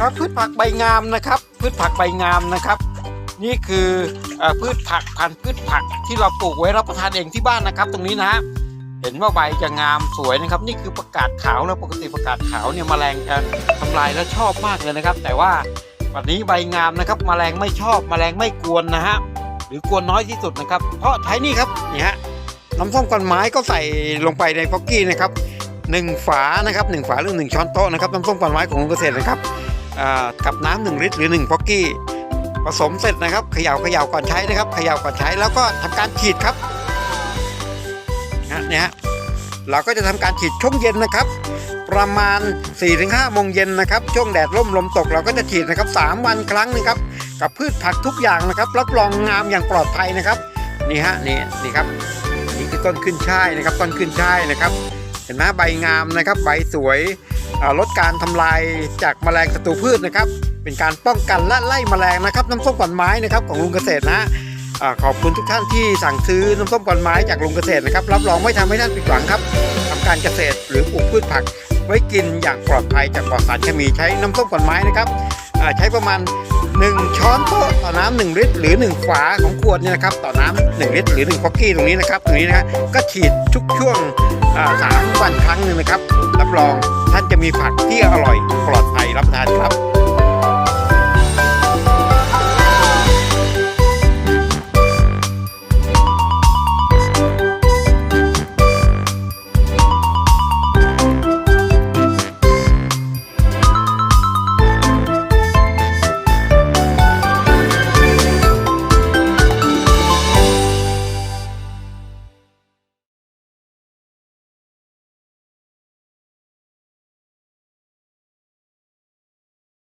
ครับพืชผักใบงามนะครับ พืชผักใบงามนะครับ นี่คืออพืชผักพันธุ์พืชผักที่เราปลูกไว้รับประทานเองที่บ้านนะครับ ตรงนี้นะฮะเห็นว่าใบจะงามสวยนะครับ นี่คือประกาศขาวแล้วปกติประกาศขาวเนี่ยแมลงจะทำลายแล้วชอบมากเลยนะครับ แต่ว่าวันนี้ใบงามนะครับแมลงไม่ชอบแมลงไม่กวนนะฮะหรือกวนน้อยที่สุดนะครับ เพราะใช้นี่ครับนี่ฮะน้ำส้มกวนไม้ก็ใส่ลงไปในฟอกกี้นะครับหนึ่งฝานะครับหนึ่งฝาหรือหนึ่งช้อนโต๊ะนะครับน้ำส้มกวนไม้ของลุงเกษตรนะครับ กับน้ำหนึ่งลิตรหรือ1พ็อกกี้ผสมเสร็จนะครับเขย่าเขย่าก่อนใช้นะครับเขย่าก่อนใช้แล้วก็ทำการฉีดครับนะเนี่ยฮะเราก็จะทำการฉีดช่วงเย็นนะครับ ประมาณ 4-5โมงเย็นนะครับ ช่วงแดดร่มลมตกเราก็จะฉีดนะครับ 3 วันครั้งหนึงครับกับพืชผักทุกอย่างนะครับรับรองงามอย่างปลอดภัยนะครับนี่ฮะนี่นี่ครับนี่คือต้นขึ้นช่ายนะครับต้นขึ้นช่ายนะครับ เห็นไหมใบงามนะครับใบสวย ลดการทำลายจากแมลงศัตรูพืชนะครับ เป็นการป้องกันและไล่แมลงนะครับ น้ำส้มกวนไม้นะครับของลุงเกษตรนะอขอบคุณทุกท่านที่สั่งซื้อน้ำส้มกวนไม้จากลุงเกษตรนะครับ รับรองไม่ทำให้ท่านผิดหวังครับทำการเกษตรหรือปลูกพืชผัก ไว้กินอย่างปลอดภัยจากปลอดสารเคมีใช้น้ำส้มกวนไม้นะครับใช้ประมาณ 1 ช้อนโต๊ะต่อน้ำ1ลิตร หรือ 1 ฝาของขวดเนี่ยนะครับต่อน้ำ1ลิตร หรือ1ฟอกกี้ตรงนี้นะครับตรงนี้นะก็ฉีดทุกช่วงสามวันครั้งหนึ่งนะครับ รับรอง ท่านจะมีผักที่อร่อยปลอดภัยรับประทานครับ